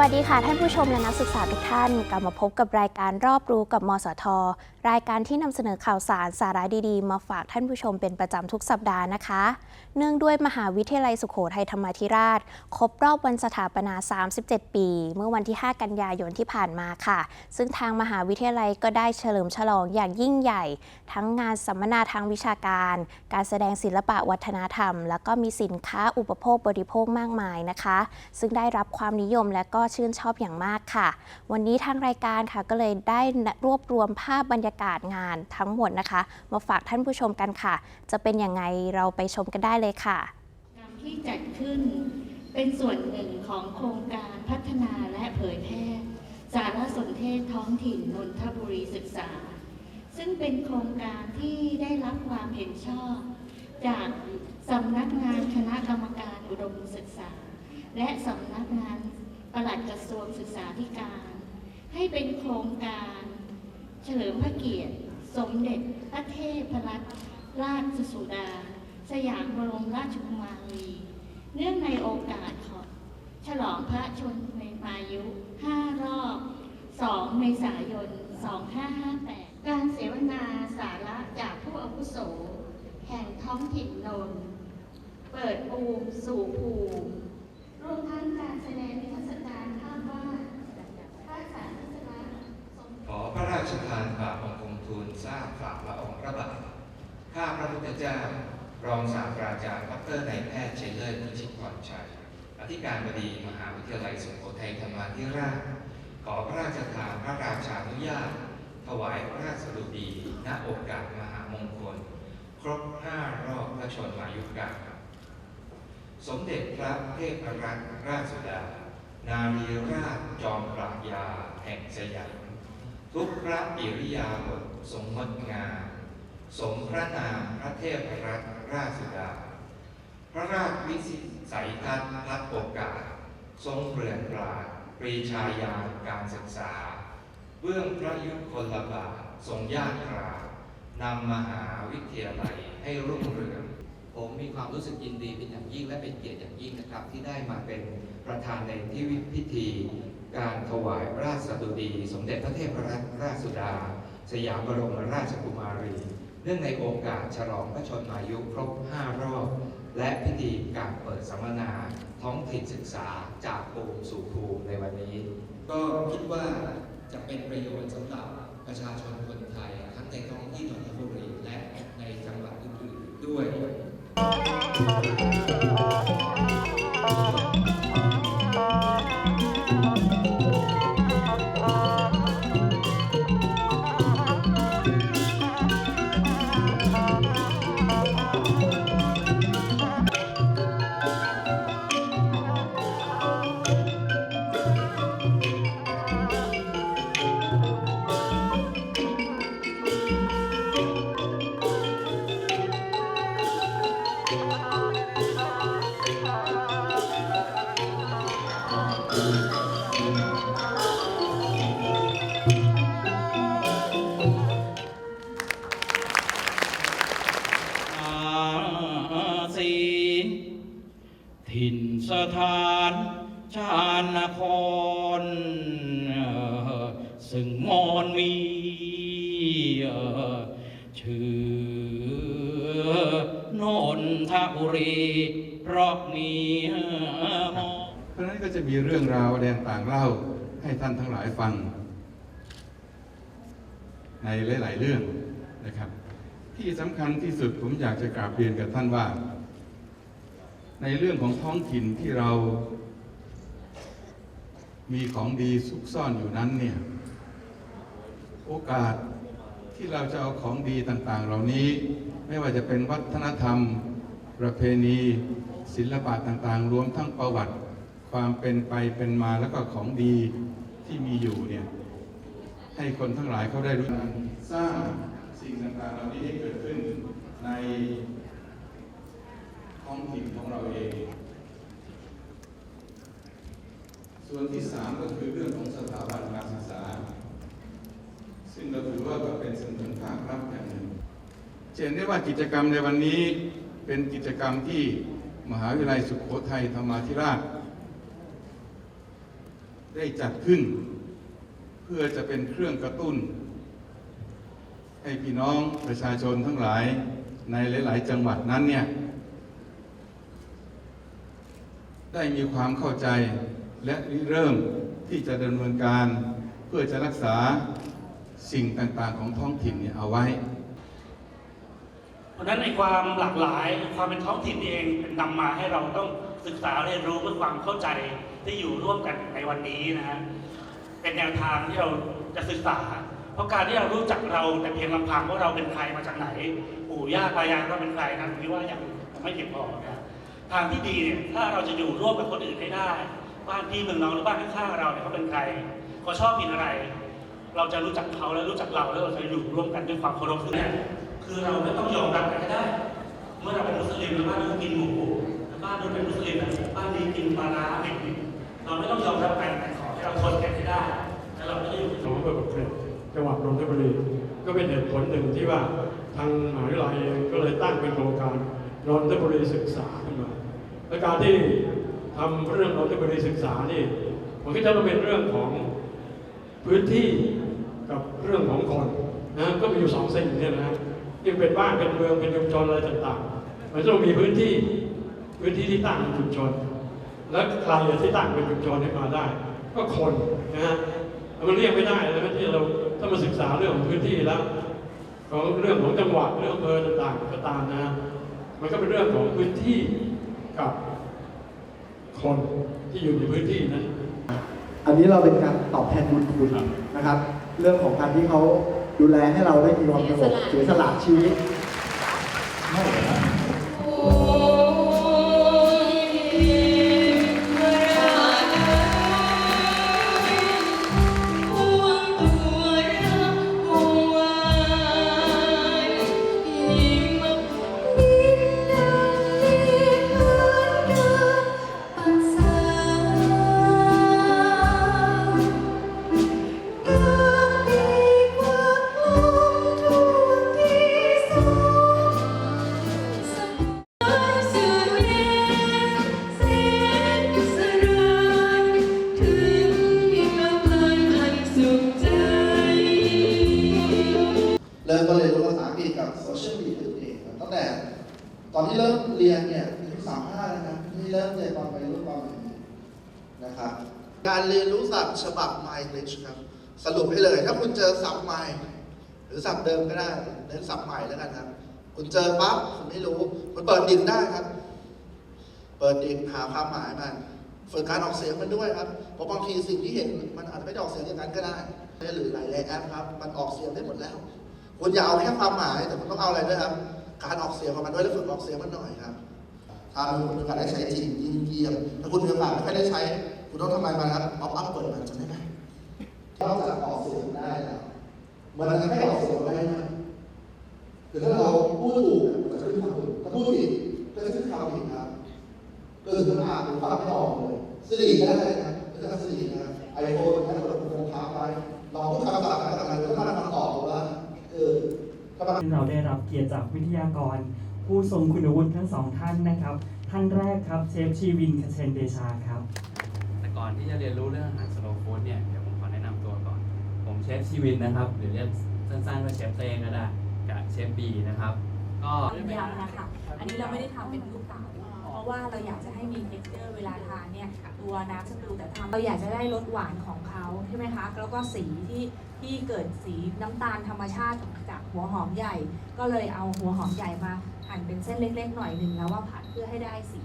วัสดีค่ะท่านผู้ชมและนักศึกษาทุกท่าน กลับมาพบกับรายการรอบรู้กับมสท รายการที่นำเสนอข่าวสารสาระดีๆ มาฝากท่านผู้ชมเป็นประจำทุกสัปดาห์นะคะ เนื่องด้วยมหาวิทยาลัยสุโขทัยธรรมาธิราช ครบรอบวันสถาปนา 37 ปี เมื่อวันที่ 5 กันยายนที่ผ่านมาค่ะ ซึ่งทางมหาวิทยาลัยก็ได้เฉลิมฉลองอย่างยิ่งใหญ่ ทั้งงานสัมมนาทางวิชาการ การแสดงศิลปะวัฒนธรรม แล้วก็มีสินค้าอุปโภคบริโภคมากมายนะคะ ซึ่งได้รับความนิยมและก็ชื่นชอบอย่างมากค่ะ วันนี้ทางรายการค่ะก็เลยได้รวบรวมภาพบรรยากาศการงานทั้งหมดนะคะ มาฝากท่านผู้ชมกันค่ะ จะเป็นยังไงเราไปชมกันได้เลยค่ะงานที่จัดขึ้นเป็นส่วนหนึ่งของโครงการพัฒนาและเผยแพร่สารสนเทศท้องถิ่นนนทบุรีศึกษา ซึ่งเป็นโครงการที่ได้รับความเห็นชอบ จากสำนักงานคณะกรรมการอุดมศึกษา และสำนักงานปลัดกระทรวงศึกษาธิการ ให้เป็นโครงการ ฉลิมพระเกียรติ สมเด็จพระเทพรัตนราชสุดา สยามบรมราชกุมารี เนื่องในโอกาสของฉลองพระชนมายุ 5 รอบ 2 เมษายน 2558 การเสวนาสาระจากผู้อาวุโส แห่งท้องถิ่นนนท์เปิดปูมสู่ภูมิรวมทั้งการแสดงนิทรรศการภาพวาดภาษาทัศนะขอพระรา ชทานฝ่าบังคมทูลทราบฝ่าพระองค์พระบาทข้าพระพุทธเจ้า รองศาสตราจารย์ดรนายแพทย์เชัยเลิศพิชิตพรชัย อธิการบดีมหาวิทยาลัยสุโขทัยธรรมาธิราช ขอพระราชทานพระราชานุญาต ถวายพระราชดุดีณโอกาสมหามงคล ครบห้ารอบพระชนมายุกาสมเด็จพระเทพรัตนราชสุดา นารีราชจอมปรายาแห่งสยาม ทุกพระอิริยาบถทรงงดงามสมพระนามพระเทพรัตนราชสุดา พระราชวิสัยทัศน์พลัดโอกาส ทรงเปลื่อนปราดปรีชาญาการศึกษา เบื้องพระยุคลบาททรงยากรานำมหาวิทยาลัยให้รุ่งเรือง ผมมีความรู้สึกยินดีเป็นอย่างยิ่งและเป็นเกียรติอย่างยิ่งนะครับ ที่ได้มาเป็นประธานในที่พิธี การถวายราชสดุดี สมเด็จพระเทพรัตนราชสุดา สยามบรมราชกุมารี เนื่องในโอกาสฉลองพระชนมายุครบ 5 รอบ และพิธีการเปิดสัมมนาท้องถิ่นศึกษาจากภูมิสู่ภูมิในวันนี้ ก็คิดว่าจะเป็นประโยชน์สำหรับประชาชนคนไทยทั้งในท้องที่ทบุรี ถิ่นสถานชาญนคร ซึ่งมอนมีชื่อนนทบุรีเพราะมีมอเพราะนั้นก็จะมีเรื่องราวแดนต่างเล่าให้ท่านทั้งหลายฟัง ในหลาย ๆ เรื่องนะครับ ที่สำคัญที่สุดผมอยากจะกราบเรียนกับท่านว่า ในเรื่องของท้องถิ่นที่เรา มีของดีซุกซ่อนอยู่นั้นเนี่ยโอกาสที่เราจะเอาของดีต่างๆ เหล่านี้ไม่ว่าจะเป็นวัฒนธรรม ประเพณี ศิลปะต่างๆ รวมทั้งประวัติความเป็นไปเป็นมาแล้วก็ของดีที่มีอยู่เนี่ยให้คนทั้งหลายเขาได้รู้สร้างสิ่งต่างๆเหล่านี้ให้เกิดขึ้นใน ท้องถิ่นของเราเอง ส่วนที่สามก็คือเรื่องของสถาบันการศึกษา ซึ่งเราถือว่าก็เป็นส่วนหนึ่งภาครัฐอย่างหนึ่งเห็นได้ว่ากิจกรรมในวันนี้เป็นกิจกรรมที่มหาวิทยาลัยสุโขทัยธรรมาธิราช ได้จัดขึ้น เพื่อจะเป็นเครื่องกระตุ้น ให้พี่น้องประชาชนทั้งหลายในหลาย ๆ จังหวัดนั้นเนี่ย ได้มีความเข้าใจและเริ่มที่จะดำเนินการเพื่อจะรักษาสิ่งต่างๆของท้องถิ่นเนี่ยเอาไว้ เพราะฉะนั้นในความหลากหลายความเป็นท้องถิ่นเองเป็นนำมาให้เราต้องศึกษาเรียนรู้เพื่อความเข้าใจที่อยู่ร่วมกันในวันนี้นะฮะเป็นแนวทางที่เราจะศึกษา เพราะการที่เรารู้จักเราแต่เพียงลำพังว่าเราเป็นใครมาจากไหนปู่ย่าตายายเราเป็นใครนั้นผมคิดว่ายังไม่เพียงพอนะ ทางที่ดีเนี่ยถ้าเราจะอยู่ร่วมกับคนอื่นให้ได้ บ้านพี่เมืองน้องหรือบ้านข้างๆเราเนี่ยเขาเป็นใครเขาชอบกินอะไร เราจะรู้จักเขาและรู้จักเราแล้วเราจะอยู่ร่วมกันด้วยความเคารพซึ่งกันคือเราไม่ต้องยอมรับกันก็ได้ เมื่อเราเป็นมุสลิมแล้วบ้านนู้นกินหมูแล้วบ้านนู้นเป็นมุสลิมแล้วบ้านนี้กินปลาร้าเผ็ดเราไม่ต้องยอมรับกันแต่ขอให้เราทนกันให้ได้แล้วเราก็จะอยู่ของอำเภอปากเกร็ดจังหวัดนนทบุรีก็เป็นเหตุผลหนึ่งที่ว่าทางมหาวิทยาลัยเองก็เลยตั้งเป็นโครงการนนทบุรีศึกษาขึ้นมา และการที่ทำเรื่องนนทบุรีศึกษานี่ผมคิดว่ามันเป็นเรื่องของพื้นที่กับเรื่องของคนนะก็มีอยู่สองสิ่งเนี่ยนะที่เป็นบ้านเป็นเมืองเป็นชุมชนอะไรต่างๆมันต้องมีพื้นที่พื้นที่ที่ตั้งเป็นชุมชน และใครที่ตั้งเป็นชุมชนให้มาได้ ก็คนนะฮะมันเรียกไม่ได้นะที่เราถ้ามาศึกษาเรื่องของพื้นที่แล้ว ของเรื่องของจังหวัดเรื่องอำเภอต่างๆก็ตามนะ มันก็เป็นเรื่องของพื้นที่ กับคนที่อยู่ในพื้นที่นั้น อันนี้เราเป็นการตอบแทนบุญคุณนะครับ เรื่องของการที่เขาดูแลให้เราได้มีความสงบเสียสละชีวิต เราเรียนรู้ภาษาอังกฤษกับโซเชียลมีเดียเองตั้งแต่ตอนที่เริ่มเรียนเนี่ยอายุสามห้าแล้วนะที่เริ่มเรียนตอนไปรุ่นตอนนี้นะครับ การเรียนรู้ศัพท์ฉบับ My English ครับ สรุปให้เลย ถ้าคุณเจอศัพท์ใหม่ หรือศัพท์เดิมก็ได้เน้นศัพท์ใหม่แล้วกันครับ คุณเจอปั๊บคุณไม่รู้ คุณเปิดดินได้ครับ เปิดดินหาความหมายมันฝึกการออกเสียงมันด้วยครับเพราะบางทีสิ่งที่เห็นมันอาจจะไม่ได้ออกเสียงอย่างนั้นก็ได้หรือหลายๆแอปครับ มันออกเสียงได้หมดแล้ว คุณอย่าเอาแค่ความหมายแต่คุณต้องเอาอะไรด้วยครับ การออกเสียงของมันด้วยแล้วฝึกออกเสียงมันหน่อยครับ ถ้าคุณมีโอกาสได้ใช้จริงยิ่งเยี่ยมถ้าคุณมีโอกาสไม่ค่อยได้ใช้ คุณต้องทำอะไรมันครับเอาอัพเปิดมันจะได้ไหมนอกจากออกเสียงได้แล้วมันทำให้ออกเสียงได้นะคือถ้าเราพูดถูกมันจะขึ้นคำถูกถ้าพูดผิดก็จะขึ้นคำผิดครับก็คือคุณอ่านคุณฟังไม่ออกเลยสิริก็ได้นะไม่ใช่สิรินะไอโฟนให้เราคงค้างไปลองพูดคำศัพท์อะ เราได้รับเกียรติจากวิทยากร ผู้ทรงคุณวุฒิทั้งสองท่านนะครับ ท่านแรกครับเชฟชีวินคเชนเดชาครับ แต่ก่อนที่จะเรียนรู้เรื่องอาหารสโลว์ฟู้ดเนี่ยเดี๋ยวผมขอแนะนำตัวก่อน ผมเชฟชีวินนะครับหรือเรียกสั้นๆว่าเชฟเต้ก็ได้กับเชฟบีนะครับ ก็ยำนะคะอันนี้เราไม่ได้ทำเป็นลูกเต๋าเพราะว่าเราอยากจะให้มี texture เวลาทานเนี่ยตัวน้ำสตูแต่ทำเราอยากจะได้รสหวานของเขาใช่ไหมคะ แล้วก็สีที่ ที่เกิดสีน้ำตาลธรรมชาติจากหัวหอมใหญ่ ก็เลยเอาหัวหอมใหญ่มาหั่นเป็นเส้นเล็ก ๆ หน่อยหนึ่งแล้วว่าผัดเพื่อให้ได้สี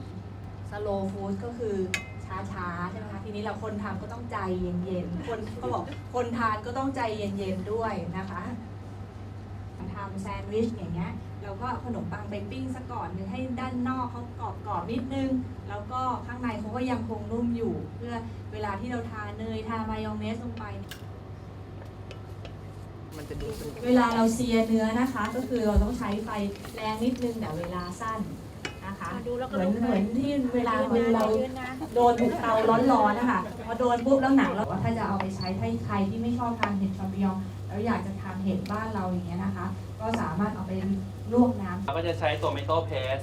slow food ก็คือช้าๆใช่ไหมคะทีนี้เราคนทำก็ต้องใจเย็นๆคนเขาบอกคนทานก็ต้องใจเย็นๆด้วยนะคะทำแซนด์วิชอย่างเงี้ยเราก็ขนมปังไปปิ้งซะก่อนหนึ่งให้ด้านนอกเขากรอบกรอบๆนิดนึง แล้วก็ข้างในเขาก็ยังคงนุ่มอยู่ เพื่อเวลาที่เราทาเนยทามายองเนสลงไป เวลาเราเซียเนื้อนะคะ ก็คือเราต้องใช้ไฟแรงนิดนึงแต่เวลาสั้นนะคะเหมือนเหมือนที่เวลามือเราโดนถูกเตาร้อนๆนะคะพอโดนปุ๊บแล้วหนังเราถ้าจะเอาไปใช้ถ้าใครที่ไม่ชอบทานเห็ดชอมปิญองแล้วอยากจะทานเห็ดบ้านเราอย่างเงี้ยนะคะ ก็สามารถเอาไปลวกน้ำเราก็จะใช้โตเมโต้เพส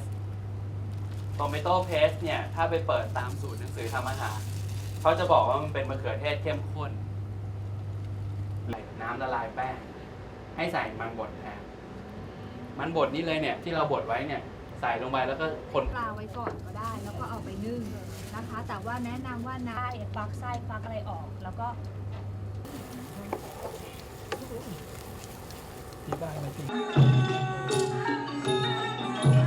โตเมโต้เพสเนี่ยถ้าไปเปิดตามสูตรหนังสือทำอาหารเขาจะบอกว่ามันเป็นมะเขือเทศเข้มข้นใส่ น้ำละลายแป้ง ให้ใส่มันบดแทนมันบดนี่เลยเนี่ย ที่เราบดไว้เนี่ย ใส่ลงไปแล้วก็คนปลาไว้ก่อนก็ได้ แล้วก็เอาไปนึ่งนะคะ แต่ว่าแนะนำว่าน้ำฟักไส้ฟักอะไรออก แล้วก็ดู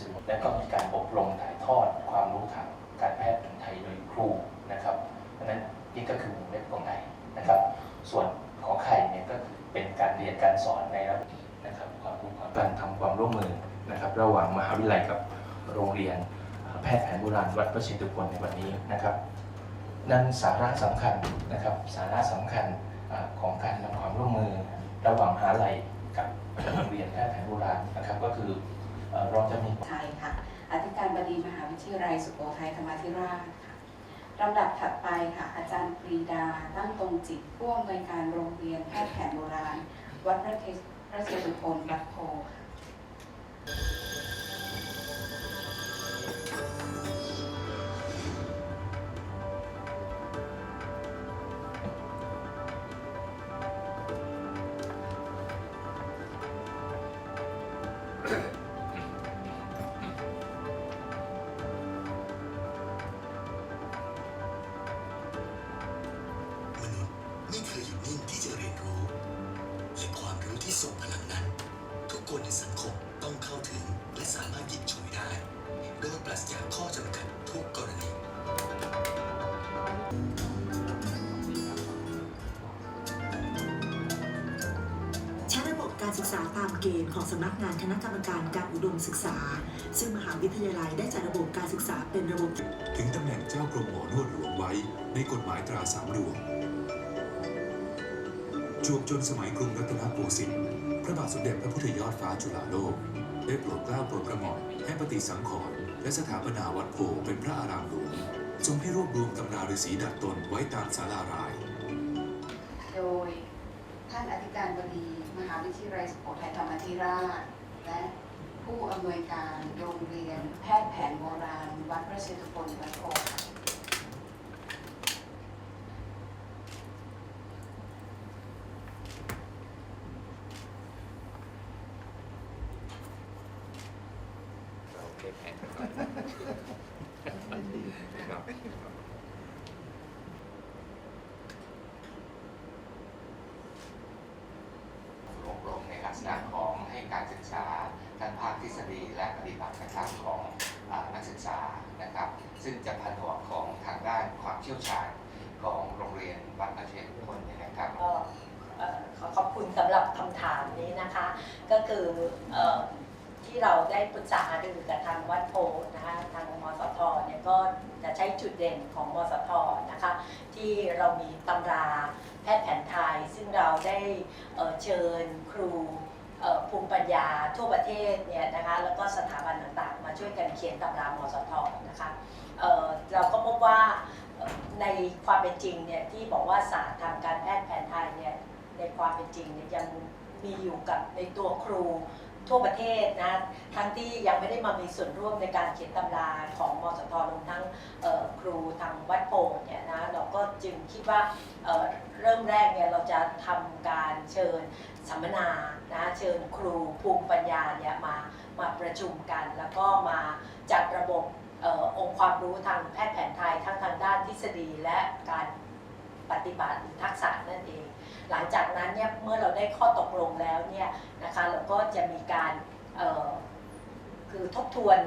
สื่อ และก็มีการอบรมถ่ายทอดความรู้ทางการแพทย์แผนไทยโดยครูนะครับเพราะนั้นนี่ก็คือวงเล็บตรงไหนนะครับ ส่วนของไข่เนี่ยก็คือเป็นการเรียนการสอนในระบบนะครับความรู้ความการทำความร่วมมือนะครับระหว่างมหาวิทยาลัยกับโรงเรียนแพทย์แผนโบราณวัดพระเชตุพนในวันนี้นะครับ นั่นสาระสำคัญนะครับสาระสำคัญอของการทำความร่วมมือ ระหว่างมหาลัยกับโรงเรียนแพทย์แผนโบราณนะครับก็คือ เอ่อเราจะมีไทยค่ะอธิการบดีมหาวิทยาลัยสุโขทัยธรรมาธิราชค่ะลำดับถัดไปค่ะ อาจารย์ปรีดาตั้งตรงจิตผู้อำนวยการโรงเรียนแพทย์แผนโบราณ วัดพระเทพระเชตุพนวัดโพค่ะ ษาตามเกณฑ์ของสำนักงานคณะกรรมการการอุดมศึกษา ซึ่งมหาวิทยาลัยได้จัดระบบการศึกษาเป็นระบบ ถึงตำแหน่งเจ้ากรมหมอนวดหลวงไว้ในกฎหมายตราสามหลวงจวบจนสมัยกรุงรัตนโกสินทร์พระบาทสมเด็จพระพุทธยอดฟ้าจุฬาโลก ได้โปรดเกล้าโปรดกระหม่อมให้ปฏิสังขรณ์และสถาปนาวัดโพเป็นพระอารามหลวงทรงให้รวบรวมตำราฤาษีดัดตนไว้ตามศาลารา ลัยสุโขทัยธรรมธิราช และผู้อำนวยการโรงเรียนแพทย์แผนโบราณ วัดพระเชตุพนวัดโพธิ์ค่ะโอเคแผนครับ อบรมในลักษณะของให้การศึกษาทั้งภาคทฤษฎีและปฏิบัตินะครับของอานักศึก ษานะครับ ซึ่งจะผนวกของทางด้านความเชี่ยวชาญของโรงเรียนวัดพระเชตุพนเนี่ยนะครับก็ขอขอบคุณสำหรับคำถามนี้นะคะ ก็คืออที่เราได้ปรึกษาหารือกับทางวัดโพธิ์นะคะทางมสทเนี่ยก็จะใช้จุดเด่นของมสทนะคะ ที่เรามีตำราแพทย์แผนไทย ซึ่งเราได้เเชิญครูภูมิปัญญาทั่วประเทศเนี่ยนะคะแล้วก็สถาบันต่าง มาช่วยกันเขียนตำรามสทนะคะเเราก็พบว่าในความเป็นจริงเนี่ยที่บอกว่าศาสตร์ทางการแพทย์แผนไทยเนี่ยในความเป็นจริงเนี่ยยังมีอยู่กับในตัวครูทั่วประเทศนะทั้งที่ยังไม่ได้มามีส่วนร่วมในการเขียนตำราของมสทรวมทั้งครูทางวัดโพธิ์เนี่ยนะเราก็จึงคิดว่าเเริ่มแรกเนี่ยเราจะทำการเชิญสัมมนานะเชิญครูภูมิปัญญาเนี่ยมา มาประชุมกัน แล้วก็มาจัดระบบอองค์ความรู้ทางแพทย์แผนไทยทั้งทางด้านทฤษฎีและการปฏิบัติหรือทักษะนั่นเอง หลังจากนั้นเนี่ยเมื่อเราได้ข้อตกลงแล้วเนี่ยนะคะเราก็จะมีการคือทบทวน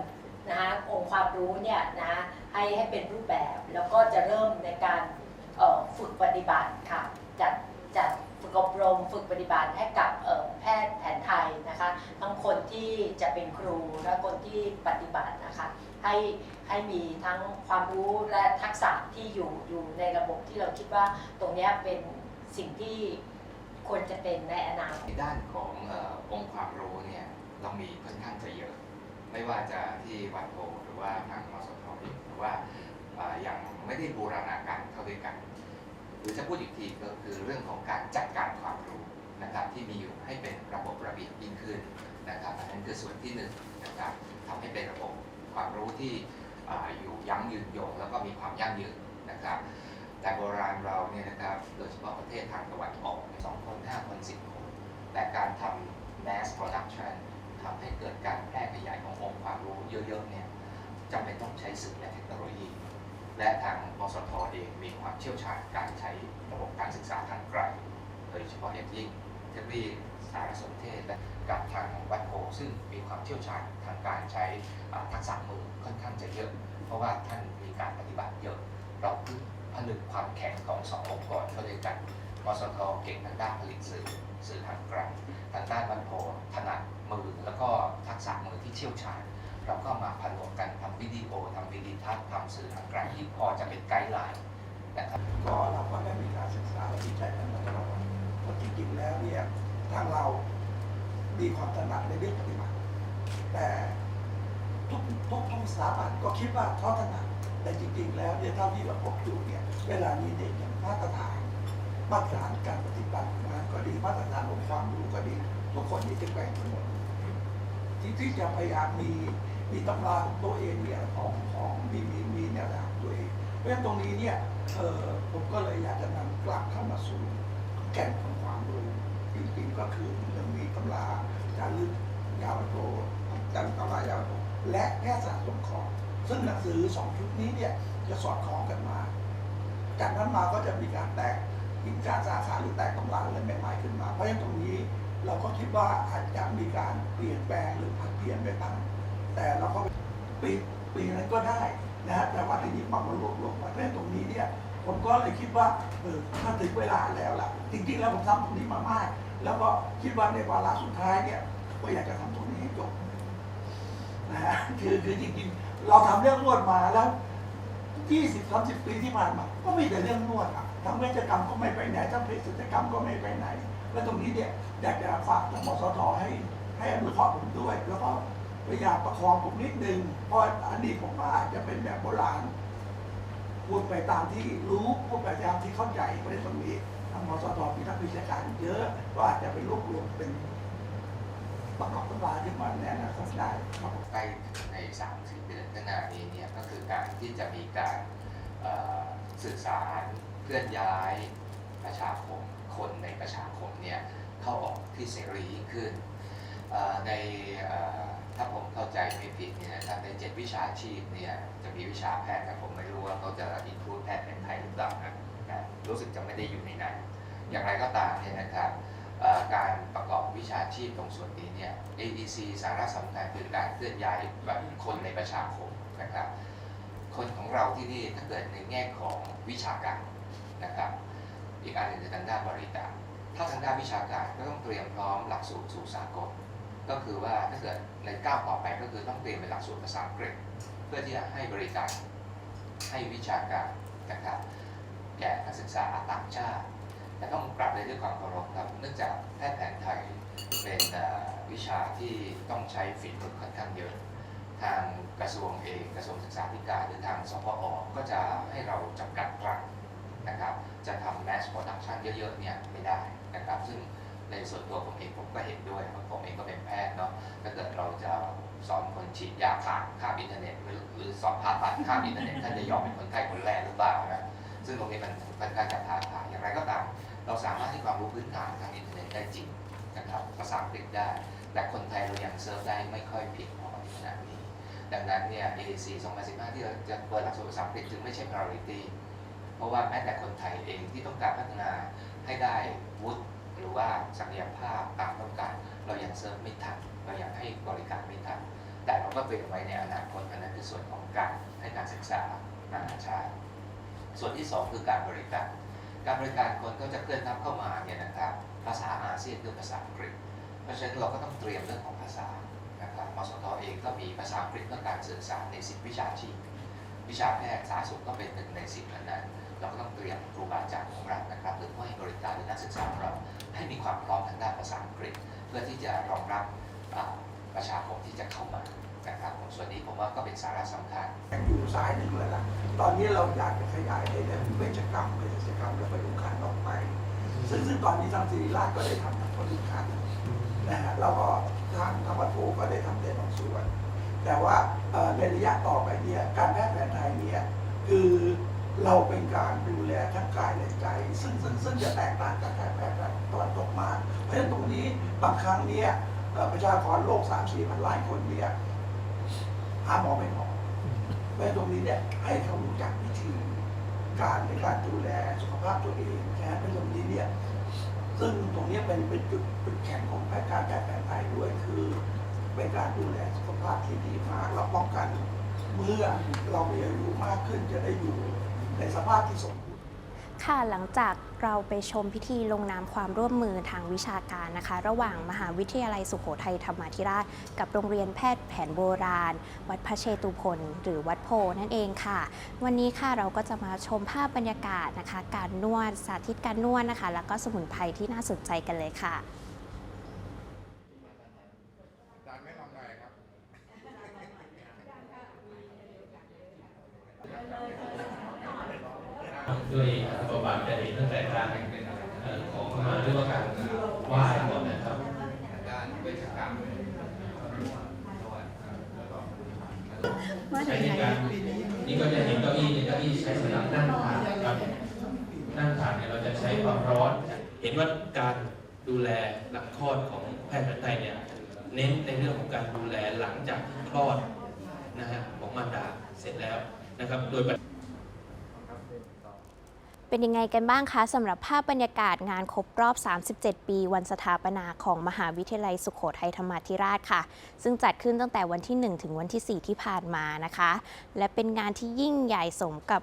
นะคะองค์ความรู้เนี่ยนะให้ให้เป็นรูปแบบแล้วก็จะเริ่มในการฝึกปฏิบัติค่ะจัดจัดฝึกอบรม ฝึกปฏิบัติให้กับแพทย์แผน ทั้งคนที่จะเป็นครูและคนที่ปฏิบัตินะคะให้ให้มีทั้งความรู้และทักษะที่อยู่อยู่ในระบบที่เราคิดว่าตรงนี้เป็นสิ่งที่ควรจะเป็นในอนาคตในด้านของอองค์ความรู้เนี่ยเรามีค่อนข้างจะเยอะ ไม่ว่าจะที่วัดโพหรือว่าทางมสทเองหรือว่าเอ่อยังไม่ได้บูรณาการเข้าด้วยกัน หรือจะพูดอีกทีก็คือเรื่องของการจัดการความรู้นะครับที่มีอยู่ให้เป็นระบบระเบียบยิ่งขึ้น นะครับอันนั้นคือส่วนที่หนึ่งนะครับทำให้เป็นระบบความรู้ที่ออยู่ยั้งยืนยงแล้วก็มีความยั่งยืนนะครับ แต่โบราณเราเนี่ยนะครับโดยเฉพาะประเทศทางตะวันออกสองคนห้าคนสิบคน แต่การทำ mass production ทำให้เกิดการแพร่ขยายขององค์ความรู้เยอะๆเนี่ยจำเป็นต้องใช้สื่อและเทคโนโลยี และทางมสทเองมีความเชี่ยวชาญการใช้ระบบการศึกษาทางไกล โดยเฉพาะอย่างยิ่งเทคโนโลยีสารสนเทศและ กับทางวัดโพซึ่งมีความเชี่ยวชาญทางการใช้ทักษะมือค่อนข้างจะเยอะ เพราะว่าท่านมีการปฏิบัติเยอะ เราพิ่งผนึกความแข็งของสององค์กรเข้าด้วยกันมสทเก่งทางด้านผลิตสื่อสื่อทางไกลทางด้านวัดโพถนัดมือแล้วก็ทักษะมือที่เชี่ยวชาญ เราก็มาผนวกกันทำวิดีโอทำวิดีทัศน์ทำสื่อทางไกลที่พอจะเป็นไกด์ไลน์นะครับก็เราก็ได้มีการศึกษาและวิจัยกันมาตลอดเพราะจริงๆแล้วเนี่ยทางเรา มีความถนัดในเรื่องปฏิบัติ แต่ทุกทุกทุกสถาบันก็คิดว่าเขาถนัดแต่จริงๆ แล้วเนี่ยเท่าที่เราพบอยู่เนี่ยเวลานี้เนี่ยอย่างมาตรฐานมาตรฐานการปฏิบัติงานก็ดีมาตรฐานองค์ความรู้ก็ดีทุกคนนี่จะแกว่งกันหมดที่ที่จะพยายามมีมีตำราของตัวเองเนี่ยของของมีมีมีแนวทางตัวเองเพราะฉะนั้นตรงนี้เนี่ยเออผมก็เลยอยากจะนำกลับเข้ามาสู่แก่นของความรู้จริงๆก็คือยังมี ตำราจารึกยาวโตจารึกตำรายาวโตและแพทยศาสตร์สงเคราะห์ซึ่งหนังสือสองชุดนี้เนี่ยจะสอดคล้องกันมา จากนั้นมาก็จะมีการแตกกิจการสาขาหรือแตกตำราอะไรใหม่ๆขึ้นมา เพราะฉะนั้นตรงนี้เราก็คิดว่าอาจจะมีการเปลี่ยนแปลงหรือผันเปลี่ยนไปบ้างแต่เราก็ปีปีนั้นก็ได้นะฮะแต่ว่าทีนี้มามารวบรวมมาเพราะฉะนั้นตรงนี้เนี่ยผมก็เลยคิดว่าเออถ้าถึงเวลาแล้วล่ะ จริงๆแล้วผมทำตรงนี้มามาก แล้วก็คิดว่าในวาระสุดท้ายเนี่ยก็อยากจะทำตรงนี้ให้จบนะฮะคือคือจริงๆ เราทำเรื่องนวดมาแล้ว20 30ปีที่ผ่านมา ก็มีแต่เรื่องนวดอะทำเวชกรรมก็ไม่ไปไหนทำเภสัชกรรมก็ไม่ไปไหน แล้วตรงนี้เนี่ยอยากจะฝากทางมสทให้ให้อนุเคราะห์ผมด้วย แล้วก็พยายามประคองผมนิดนึง เพราะอันนี้ผมว่าอาจจะเป็นแบบโบราณพูดไปตามที่รู้พูดไปตามที่เข้าใจไม่ได้ตรงนี้ ทางมสทมีนักวิชาการเยอะ ก็อาจจะไปรวบรวมเป็นประกอบตำราขึ้นมาในอนาคตได้ครับใกล้ใน3ามสี่เดือนข้างหน้านี้เนี่ยก็คือการที่จะมีการสื่อสารเคลื่อนย้ายประชาคมคนในประชาคมเนี่ยเข้าออกที่เสรียิ่งขึ้นในถ้าผมเข้าใจไม่ผิดเนี่ยนะครับในเจ็ดวิชาชีพเนี่ยจะมีวิชาแพทย์แต่ผมไม่รู้ว่าเขาจะอินพูดแพทย์เป็นไทยหรือเปล่านะ นะรู้สึกจะไม่ได้อยู่ในนั้น อย่างไรก็ตามเนี่ยนะครับการประกอบวิชาชีพตรงส่วนนี้เนี่ย ADC สาระสำคัญคือการเคลื่อนย้ายแบบคนในประชาคมนะครับ คนของเราที่นี่ถ้าเกิดในแง่ของวิชาการนะครับ อีกอันหนึ่งคือทางด้านบริการถ้าทางด้านวิชาการก็ต้องเตรียมพร้อมหลักสูตรสู่สากล ก็คือว่าถ้าเกิดในก้าวต่อไปก็คือต้องเตรียมเป็นหลักสูตรภาษาอังกฤษ เพื่อที่จะให้บริการให้วิชาการนะครับ ก่นักศึกษาต่างชาติ แต่ต้องกลับเลยด้วยความเคารพครับเนื่องจากแพทย์แผนไทยเป็นวิชาที่ต้องใช้ฝีมือค่อนข้างเยอะ ทางกระทรวงเองกระทรวงศึกษาธิการหรือทางสพอก็จะให้เราจำกัดกลังนะครับจะทำ mass production เยอะๆเนี่ยไม่ได้นะครับซึ่งในส่วนตัวผมเองผมก็เห็นด้วยเพราะผมเองก็เป็นแพทย์เนาะถ้าเกิดเราจะสอนคนฉีดยาขาดข้ามอินเทอร์เน็ตหรือหรือสอนผ่าตัดข้ามอินเทอร์เน็ตท่านจะยอมเป็นคนไข้คนแรกหรือเปล่านะ ซึ่งตรงนี้มันค่อนข้างจะท้าทายอย่างไรก็ตาม เราสามารถให้ความรู้พื้นฐานทางอินเทอร์เน็ตได้จริงนะครับภาษาอังกฤษได้ แต่คนไทยเรายังเซิร์ฟได้ไม่ค่อยเพียงพอในขณะนี้ ดังนั้นเนี่ย AAC 2015 ที่เราจะเปิดหลักสูตรภาษาอังกฤษจึงไม่ใช่ priority เพราะว่าแม้แต่คนไทยเองที่ต้องการพัฒนาให้ได้วุฒิหรือว่าศักยภาพตามต้องการ เรายังเซิร์ฟไม่ทันเรายังให้บริการไม่ทันแต่เราก็เตรียมไว้ในอนาคตอันนั้นคือส่วนของการให้การศึกษานานาชาติ ส่วนที่ 2 คือการบริการ การบริการคนก็จะเคลื่อนทับเข้ามาเนี่ยนะครับภาษาอาเซียนคือภาษาอังกฤษ เพราะฉะนั้นเราก็ต้องเตรียมเรื่องของภาษานะครับมสทเองก็มีภาษาอังกฤษเพื่อการสื่อสารในสิบวิชาชีพ วิชาแพทย์สาธารณสุขก็เป็นหนึ่งในสิบนั้นเราก็ต้องเตรียมครูบาอาจารย์ของเรานะครับหรือผู้ให้บริการหรือนักศึกษาของเราให้มีความพร้อมทางด้านภาษาอังกฤษ เพื่อที่จะรองรับประชาคมที่จะเข้ามา นะครับผมส่วนนี้ผมว่าก็เป็นสาระสำคัญ อยู่สายหนึ่งเลยล่ะตอนนี้เราอยากจะขยายในเรื่องเวชกรรมเวชกรรมและบริการต่อไปซึ่งซึ่งตอนนี้ทางศิริราชก็ได้ทำทางบริการนะฮะแล้วก็ทางธรรมโทก็ได้ทำในบางส่วน แต่ว่าในระยะต่อไปเนี่ยการแพทย์แผนไทยเนี่ยคือเราเป็นการดูแลทั้งกายและใจ ซึ่งซึ่งซึ่งจะแตกต่างจากการแพทย์ตะวันตกมาก เพราะฉะนั้นตรงนี้บางครั้งเนี่ยประชากรโลก3 4พันล้านคนเนี่ย หาหมอไม่พอเพราะตรงนี้เนี่ยให้เขารู้จักวิธีการในการดูแลสุขภาพตัวเองนะฮะเพราะฉะนั้นตรงนี้เนี่ยซึ่งตรงนี้เป็นเป็นจุดจุดแข็งของแพทย์การแพทย์แผนไทยด้วยคือเป็นการดูแลสุขภาพที่ดีมากเราป้องกัน เมื่อเรามีอายุมากขึ้นจะได้อยู่ในสภาพที่สม ค่ะหลังจากเราไปชมพิธีลงนามความร่วมมือทางวิชาการนะคะ ระหว่างมหาวิทยาลัยสุโขทัยธรรมาธิราช กับโรงเรียนแพทย์แผนโบราณ วัดพระเชตุพนหรือวัดโพนั่นเองค่ะ วันนี้ค่ะเราก็จะมาชมภาพบรรยากาศนะคะ การนวดสาธิตการนวดนะคะ แล้วก็สมุนไพรที่น่าสนใจกันเลยค่ะ ด้วยประวัติจะเห็นตั้งแต่การเอ่อขอเข้ามาหรือว่าการไหว้ก่อนนะครับด้านเวชกรรมใช้ในการนี่ก็จะเห็นเก้าอี้เนี่ยเก้าอี้ใช้สำหรับนั่งทานนะครับนั่งทานเนี่ยเราจะใช้ความร้อน เห็นว่าการดูแลหลังคลอดของแพทย์แผนไทยเนี่ยเน้นในเรื่องของการดูแลหลังจากคลอดนะฮะของมารดาเสร็จแล้วนะครับ โดย เป็นยังไงกันบ้างคะสำหรับภาพบรรยากาศงานครบรอบ 37 ปี วันสถาปนาของมหาวิทยาลัยสุโขทัยธรรมาธิราชค่ะ ซึ่งจัดขึ้นตั้งแต่วันที่ 1 ถึงวันที่ 4 ที่ผ่านมานะคะ และเป็นงานที่ยิ่งใหญ่สมกับ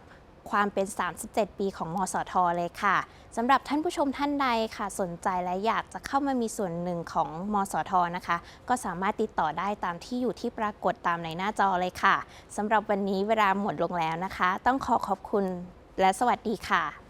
ความเป็น 37 ปีของมสท เลยค่ะสำหรับท่านผู้ชมท่านใดค่ะ สนใจและอยากจะเข้ามามีส่วนหนึ่งของมสท นะคะ ก็สามารถติดต่อได้ตามที่อยู่ที่ปรากฏตามในหน้าจอเลยค่ะสำหรับวันนี้เวลาหมดลงแล้วนะคะ ต้องขอขอบคุณ และสวัสดีค่ะ